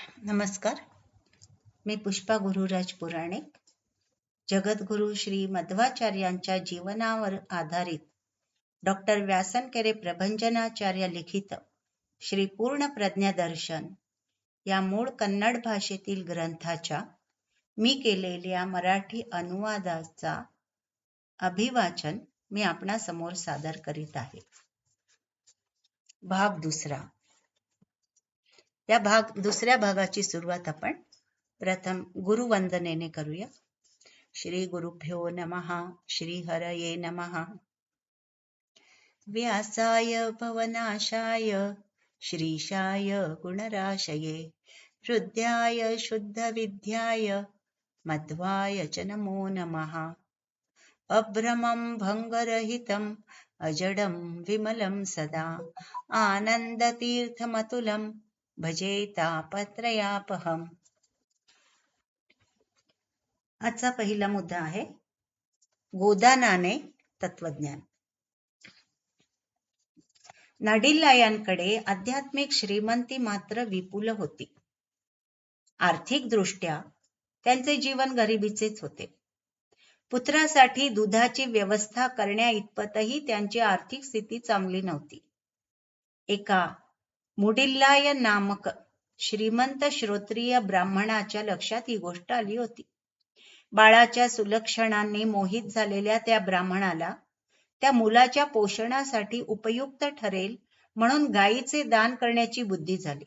नमस्कार. मी पुष्पा गुरुराज पुराणिक. जगद्गुरु श्री मध्वाचार्यांच्या जीवनावर आधारित डॉक्टर व्यासनकेरे प्रभंजनाचार्य लिखित श्री पूर्ण प्रज्ञादर्शन या मूळ कन्नड भाषेतील ग्रंथाच्या मी केलेल्या मराठी अनुवादाचा अभिवाचन मी आपणासमोर सादर करीत आहे. भाग दुसरा. या भाग दुसऱ्या भागाची सुरुवात आपण प्रथम गुरुवंदनेने करूया. श्री गुरुभ्यो नमः श्री हरये नमः. व्यासाय भवनाशाय श्रीशाय गुणराशये हृद्याय शुद्धविद्याय मध्वाय च नमो नमः. अभ्रमं भङ्गरहितम् अजडं विमलं सदा. आनन्दतीर्थमतुलं भजे तापत्रयापहम आजचा पहिला मुद्दा आहे गोदानाने तत्वज्ञान नाडिल्लायांकडे आध्यात्मिक श्रीमंती मात्र विपुल होती. आर्थिक दृष्ट्या त्यांचे जीवन गरिबीचेच होते. पुत्रासाठी दुधाची व्यवस्था करण्या इतपतही त्यांची आर्थिक स्थिती चांगली नव्हती. एका मुडिल्लाय नामक श्रीमंत श्रोत्रिय ब्राह्मणाच्या लक्षात ही गोष्ट आली होती. बाळाच्या सुलक्षणांनी मोहित झालेल्या त्या ब्राह्मणाला त्या मुलाच्या पोषणासाठी उपयुक्त ठरेल म्हणून गायीचे दान करण्याची बुद्धी झाली.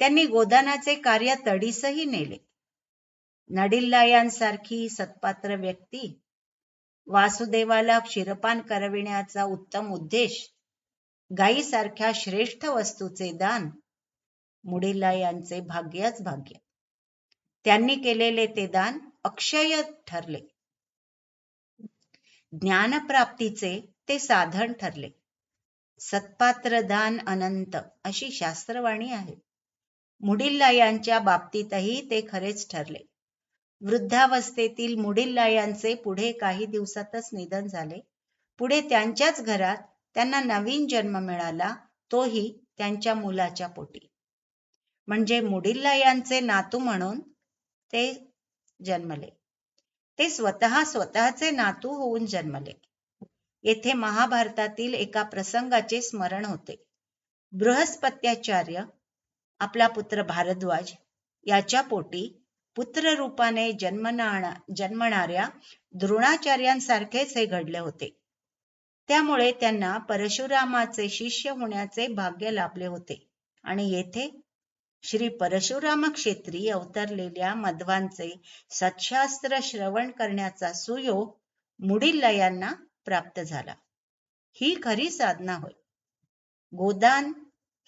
त्यांनी गोदानाचे कार्य तडीसही नेले. नडिल्लायांसारखी सत्पात्र व्यक्ती वासुदेवाला क्षीरपान करविण्याचा उत्तम उद्देश गायीसारख्या श्रेष्ठ वस्तूचे दान मुडीला यांचे भाग्यच भाग्य. त्यांनी केलेले ते दान अक्षय ठरले. ज्ञानप्राप्तीचे ते साधन ठरले. सत्पात्र दान अनंत अशी शास्त्रवाणी आहे. मुडिल्ला यांच्या बाबतीतही ते खरेच ठरले. वृद्धावस्थेतील मुडिल्ला यांचे पुढे काही दिवसातच निधन झाले. पुढे त्यांच्याच घरात त्यांना नवीन जन्म मिळाला तोही त्यांच्या मुलाच्या पोटी. म्हणजे मुडिल्ला यांचे नातू म्हणून ते जन्मले. ते स्वतः स्वतःचे नातू होऊन जन्मले. येथे महाभारतातील एका प्रसंगाचे स्मरण होते. बृहस्पत्याचार्य आपला पुत्र भारद्वाज याच्या पोटी पुत्र रूपाने जन्मना जन्मणाऱ्या द्रोणाचार्यांसारखेच हे घडले होते. त्यामुळे त्यांना परशुरामाचे शिष्य होण्याचे भाग्य लाभले होते. आणि येथे श्री परशुराम क्षेत्री अवतरलेल्या मध्वांचे सत्शास्त्र श्रवण करण्याचा सुयोग मुडिल्ला यांना प्राप्त झाला. ही खरी साधना होय. गोदान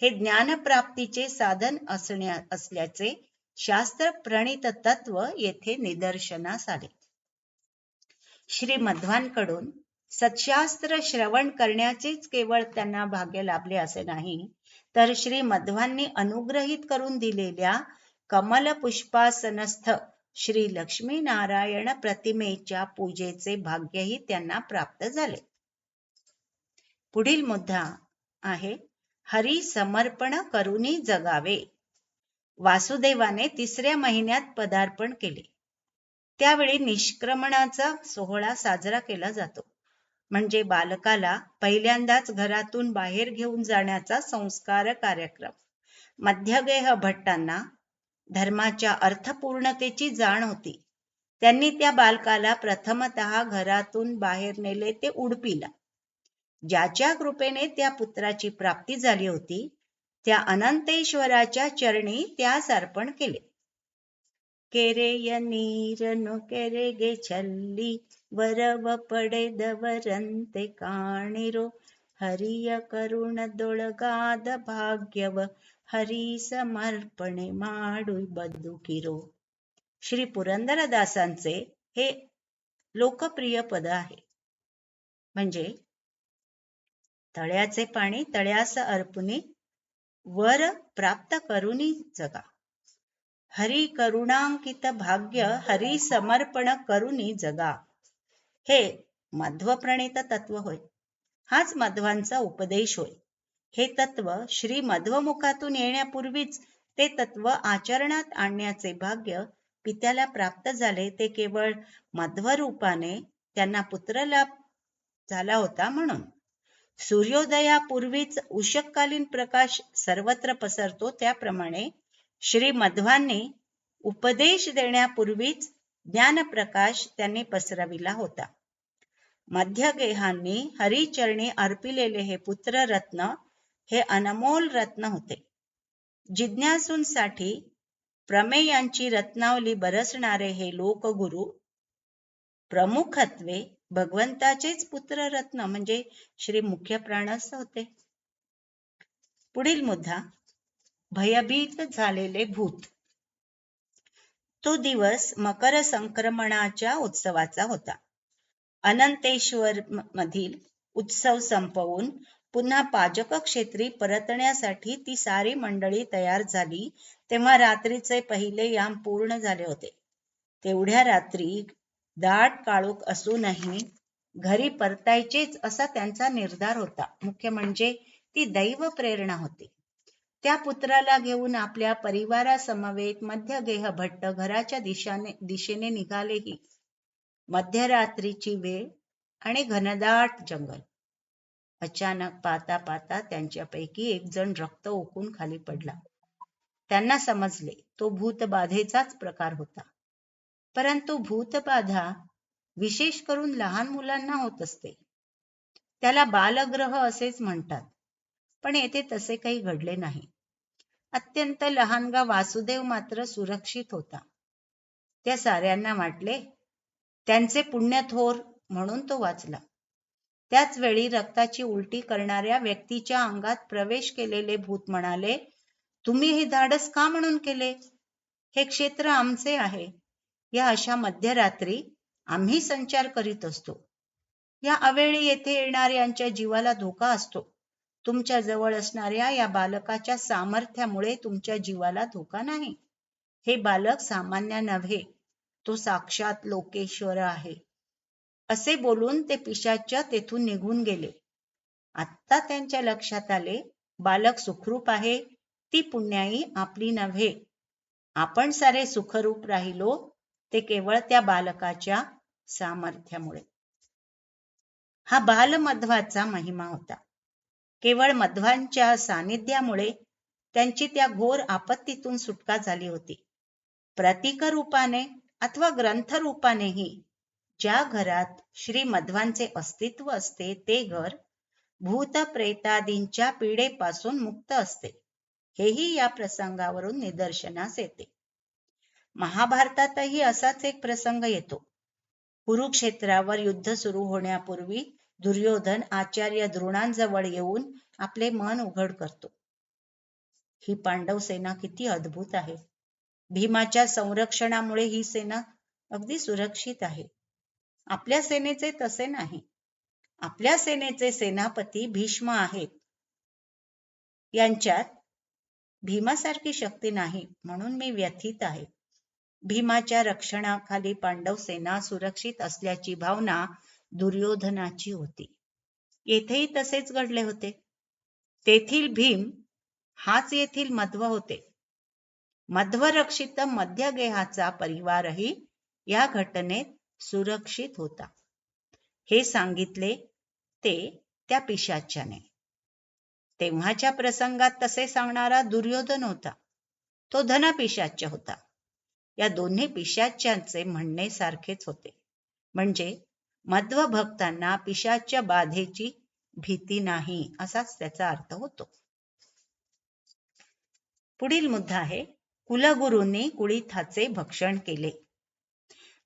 हे ज्ञानप्राप्तीचे साधन असण्या असल्याचे शास्त्र प्रणित तत्व येथे निदर्शनास आले. श्री मध्वांकडून सत्शास्त्र श्रवण करण्याचेच केवळ त्यांना भाग्य लाभले असे नाही. तर श्री मध्वांनी अनुग्रहित करून दिलेल्या कमल पुष्पासनस्थ श्री लक्ष्मी नारायण प्रतिमेच्या पूजेचे भाग्यही त्यांना प्राप्त झाले. पुढील मुद्दा आहे हरी समर्पण करूनी जगावे. वासुदेवाने तिसऱ्या महिन्यात पदार्पण केले. त्यावेळी निष्क्रमणाचा सोहळा साजरा केला जातो. म्हणजे बालकाला पहिल्यांदाच घरातून बाहेर घेऊन जाण्याचा संस्कार कार्यक्रम. मध्यगेह भट्टांना धर्माच्या अर्थपूर्णतेची जाण होती. त्यांनी त्या बालकाला प्रथमत घरातून बाहेर नेले ते उडपीला. ज्याच्या कृपेने त्या पुत्राची प्राप्ती झाली होती त्या अनंतेश्वराच्या चरणी त्यास अर्पण केले. केरेय नीरनु केरेगे छल्ली वरव ಪಡೆದವರಂತೆ ಕಾಣಿರೋ ಹರಿಯ ಕರುಣದೊಳಗಾದ ಭಾಗ್ಯವ हरी समर्पणे माडू बदुकिरो श्री पुरंदरदासांचे हे लोकप्रिय पद आहे म्हणजे तळ्याचे पाणी तळ्यास अर्पुनी वर प्राप्त करुनी जगा हरी करुणांकित भाग्य हरी समर्पण करुणी जगा. हे मध्वप्रणित तत्व होय. हाच मध्वांचा उपदेश होय. हे तत्व श्री मध्वमुखातून येण्यापूर्वीच ते तत्व आचरणात आणण्याचे भाग्य पित्याला प्राप्त झाले. ते केवळ मध्वरूपाने त्यांना पुत्रलाभ झाला होता म्हणून. सूर्योदयापूर्वीच उषककालीन प्रकाश सर्वत्र पसरतो. त्याप्रमाणे श्री मध्वांनी उपदेश देण्यापूर्वीच ज्ञानप्रकाश त्यांनी पसरविला होता. मध्यगेहांनी हरिचरणी अर्पिलेले हे पुत्र रत्न हे अनमोल रत्न होते. जिज्ञासूंसाठी प्रमेयांची रत्नावली बरसणारे हे लोकगुरु प्रमुखत्वे भगवंताचेच पुत्र रत्न म्हणजे श्री मुख्य प्राणस्थ होते. पुढील मुद्दा भयभीत झालेले भूत. तो दिवस मकर संक्रमणाच्या उत्सवाचा होता. अनंतेश्वर मधील उत्सव संपवून पुन्हा पाजक क्षेत्री परतण्यासाठी ती सारी मंडळी तयार झाली तेव्हा रात्रीचे पहिले याम पूर्ण झाले होते. तेवढ्या रात्री दाट काळोख असूनही घरी परतायचेच असा त्यांचा निर्धार होता. मुख्य म्हणजे ती दैव प्रेरणा होती. त्या पुत्राला घेऊन आपल्या परिवारासमवेत मध्यगेह भट्ट घराच्या दिशाने दिशेने निघालेही. मध्यरात्रीची वेळ आणि घनदाट जंगल. अचानक पाता पाहता त्यांच्यापैकी एक जण रक्त ओकून खाली पडला. त्यांना समजले तो भूतबाधेचाच प्रकार होता. परंतु भूतबाधा विशेष करून लहान मुलांना होत असते. त्याला बालग्रह असेच म्हणतात. पण येथे तसे काही घडले नाही. अत्यंत लहानगा वासुदेव मात्र सुरक्षित होता. त्या साऱ्यांना वाटले त्यांचे पुण्य थोर म्हणून तो वाचला. त्याच वेळी रक्ताची उलटी करणाऱ्या व्यक्तीच्या अंगात प्रवेश केलेले भूत म्हणाले तुम्ही हे धाडस का म्हणून केले? हे क्षेत्र आमचे आहे. या अशा मध्यरात्री आम्ही संचार करीत असतो. या अवेळी येथे येणाऱ्यांच्या जीवाला धोका असतो. तुमच्या जवळ असणाऱ्या या बालकाच्या सामर्थ्यामुळे तुमच्या जीवाला धोका नाही. हे बालक सामान्य नव्हे तो साक्षात लोकेश्वर आहे. असे बोलून ते पिशाच्या तेथून निघून गेले. आत्ता त्यांच्या लक्षात आले बालक सुखरूप आहे ती पुण्याई आपली नव्हे. आपण सारे सुखरूप राहिलो ते केवळ त्या बालकाच्या सामर्थ्यामुळे. हा बालमध्वाचा महिमा होता. केवळ मध्वांच्या सानिध्यामुळे त्यांची त्या घोर आपत्तीतून सुटका झाली होती. प्रतीक रूपाने अथवा ग्रंथ रूपानेही ज्या घरात श्री मध्वांचे अस्तित्व असते ते घर भूत प्रेतादींच्या पीडेपासून मुक्त असते. हेही या प्रसंगावरून निदर्शनास येते. महाभारतातही असाच एक प्रसंग येतो. कुरुक्षेत्रावर युद्ध सुरू होण्यापूर्वी दुर्योधन आचार्य द्रोणांजवळ येऊन आपले मन उघड करतो. ही पांडव सेना किती अद्भुत आहे. भीमाच्या संरक्षणामुळे ही सेना अगदी सुरक्षित आहे. आपल्या सेनेचे तसे नाही. आपल्या सेनेचे सेनापती भीष्म आहेत. यांच्यात भीमासारखी शक्ती नाही म्हणून मी व्यथित आहे. भीमाच्या रक्षणाखाली पांडव सेना सुरक्षित असल्याची भावना दुर्योधनाची होती. येथेही तसेच घडले होते. तेथील भीम हाच येथील मध्व होते. मध्वरक्षित मध्यगेहाचा परिवारही या घटनेत सुरक्षित होता. हे सांगितले ते त्या पिशाच्याने. तेव्हाच्या प्रसंगात तसे सांगणारा दुर्योधन होता. तो धनपिशाच्य होता. या दोन्ही पिशाच्यांचे म्हणणे सारखेच होते. म्हणजे मध्व भक्तांना पिशाच्या बाधेची भीती नाही असाच त्याचा अर्थ होतो. पुढील मुद्दा आहे कुलगुरूंनी कुळीथाचे भक्षण केले.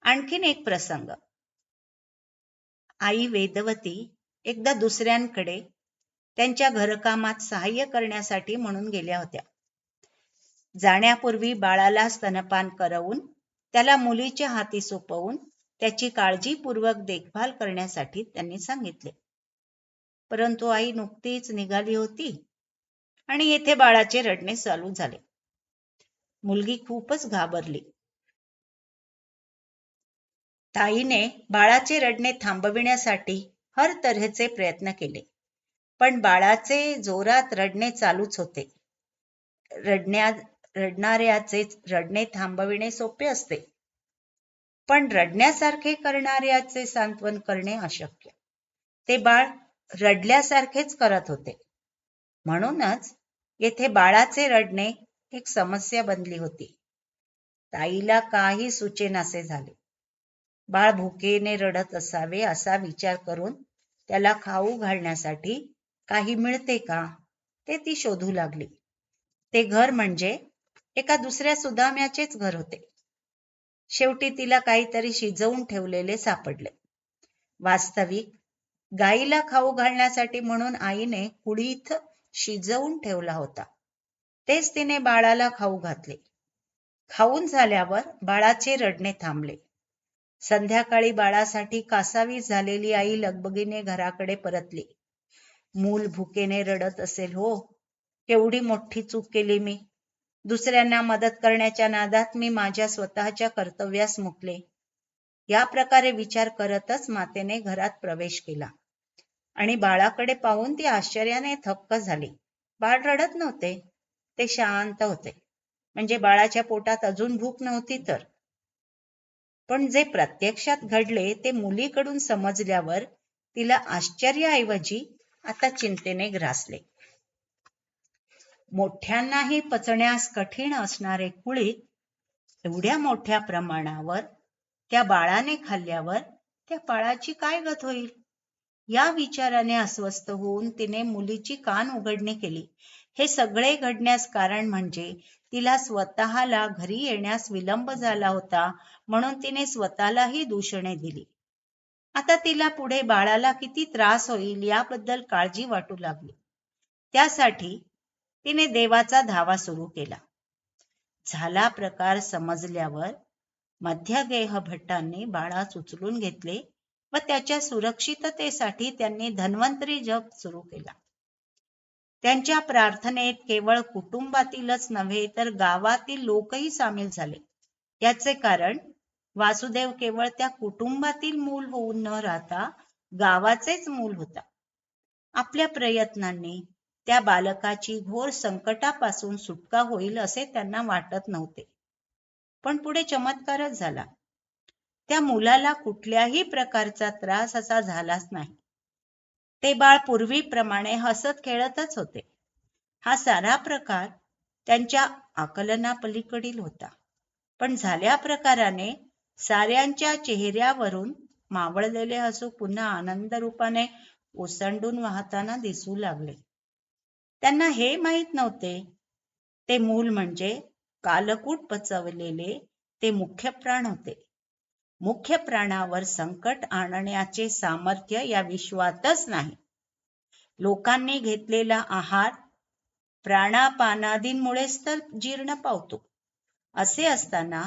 आणखीन एक प्रसंग. आई वेदवती एकदा दुसऱ्यांकडे त्यांच्या घरकामात सहाय्य करण्यासाठी म्हणून गेल्या होत्या. जाण्यापूर्वी बाळाला स्तनपान करवून त्याला मुलीच्या हाती सोपवून त्याची काळजीपूर्वक देखभाल करण्यासाठी त्यांनी सांगितले. परंतु आई नुकतीच निघाली होती आणि येथे बाळाचे रडणे चालू झाले. मुलगी खूपच घाबरली. ताईने बाळाचे रडणे थांबविण्यासाठी हर तऱ्हेचे प्रयत्न केले पण बाळाचे जोरात रडणे चालूच होते. रडण्या रडणाऱ्याचे रडणे थांबविणे सोपे असते. पण रडण्यासारखे करणाऱ्याचे सांत्वन करणे अशक्य. ते बाळ रडल्यासारखेच करत होते. म्हणूनच येथे बाळाचे रडणे एक समस्या बनली होती. ताईला काही सुचेनासे झाले. बाळ भुकेने रडत असावे असा विचार करून त्याला खाऊ घालण्यासाठी काही मिळते का? ते ती शोधू लागली. ते घर म्हणजे एका दुसऱ्या सुदाम्याचेच घर होते. शेवटी तिला काहीतरी शिजवून ठेवलेले सापडले. वास्तविक गाईला खाऊ घालण्यासाठी म्हणून आईने कुळीत शिजवून ठेवला होता. तेच तिने बाळाला खाऊ घातले. खाऊन झाल्यावर बाळाचे रडणे थांबले. संध्याकाळी बाळासाठी कासावी झालेली आई लगबगीने घराकडे परतली. मूल भुकेने रडत असेल हो. केवढी मोठी चूक केली मी. दुसऱ्यांना मदत करण्याच्या नादात मी माझ्या स्वतःच्या कर्तव्यास मुकले. या प्रकारे विचार करतच मातेने घरात प्रवेश केला. आणि बाळाकडे पाहून ती आश्चर्याने थक्क झाली. बाळ रडत नव्हते ते शांत होते. म्हणजे बाळाच्या पोटात अजून भूक नव्हती तर. पण जे प्रत्यक्षात घडले ते मुलीकडून समजल्यावर तिला आश्चर्याऐवजी आता चिंतेने ग्रासले. मोठ्यांनाही पचण्यास कठीण असणारे कुळीत एवढ्या मोठ्या प्रमाणावर त्या बाळाने खाल्ल्यावर त्या बाळाची काय गत होईल? या विचाराने अस्वस्थ होऊन तिने मुलीची कान उघडणी केली. हे सगळे घडण्यास कारण म्हणजे तिला स्वतःला घरी येण्यास विलंब झाला होता म्हणून तिने स्वतःलाही दूषणे दिली. आता तिला पुढे बाळाला किती त्रास होईल याबद्दल काळजी वाटू लागली. त्यासाठी तिने देवाचा धावा सुरू केला. झाला प्रकार समजल्यावर मध्यगेह भट्टांनी बाळास उचलून घेतले व त्याच्या सुरक्षिततेसाठी त्यांनी धन्वंतरी जप सुरू केला. त्यांच्या प्रार्थनेत केवळ कुटुंबातीलच नव्हे तर गावातील लोकही सामील झाले. याचे कारण वासुदेव केवळ त्या कुटुंबातील मूल होऊन न राहता गावाचेच मूल होता. आपल्या प्रयत्नांनी त्या बालकाची घोर संकटापासून सुटका होईल असे त्यांना वाटत नव्हते. पण पुढे चमत्कारच झाला. त्या मुलाला कुठल्याही प्रकारचा त्रास असा झालाच नाही. ते बाळ पूर्वीप्रमाणे हसत खेळतच होते. हा सारा प्रकार त्यांच्या आकलनापलीकडील होता. पण झाल्या प्रकाराने साऱ्यांच्या चेहऱ्यावरून मावळलेले हसू पुन्हा आनंद रूपाने ओसंडून वाहताना दिसू लागले. त्यांना हे माहीत नव्हते. ते मूल म्हणजे कालकूट पचवलेले ते मुख्य प्राण होते. मुख्य प्राणावर संकट आणण्याचे सामर्थ्य या विश्वातच नाही. लोकांनी घेतलेला आहार प्राणापानादींमुळेच तर जीर्ण पावतो. असे असताना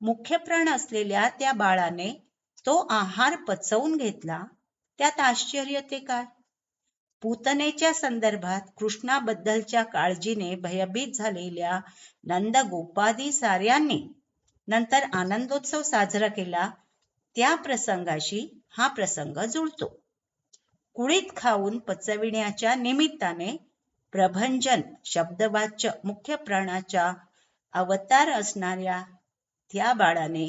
मुख्य प्राण असलेल्या त्या बाळाने तो आहार पचवून घेतला त्यात आश्चर्य ते काय? पूतनेच्या संदर्भात कृष्णाबद्दलच्या काळजीने भयभीत झालेल्या नंद गोपादी साऱ्यांनी नंतर आनंदोत्सव साजरा केला. त्या प्रसंगाशी हा प्रसंग जुळतो. कुळीत खाऊन पचविण्याच्या निमित्ताने प्रभंजन शब्दवाच्य मुख्य प्राणाच्या अवतार असणाऱ्या त्या बाळाने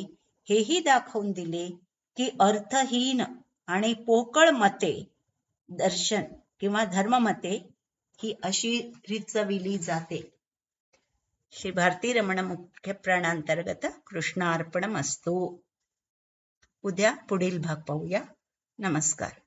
हेही दाखवून दिले की अर्थहीन आणि पोकळ मते दर्शन किंवा धर्ममते ही अशी रिचविली जाते. श्री भारती रमण मुख्य प्राणांतर्गत कृष्णार्पणमस्तू. उद्या पुढील भाग पाहूया. नमस्कार.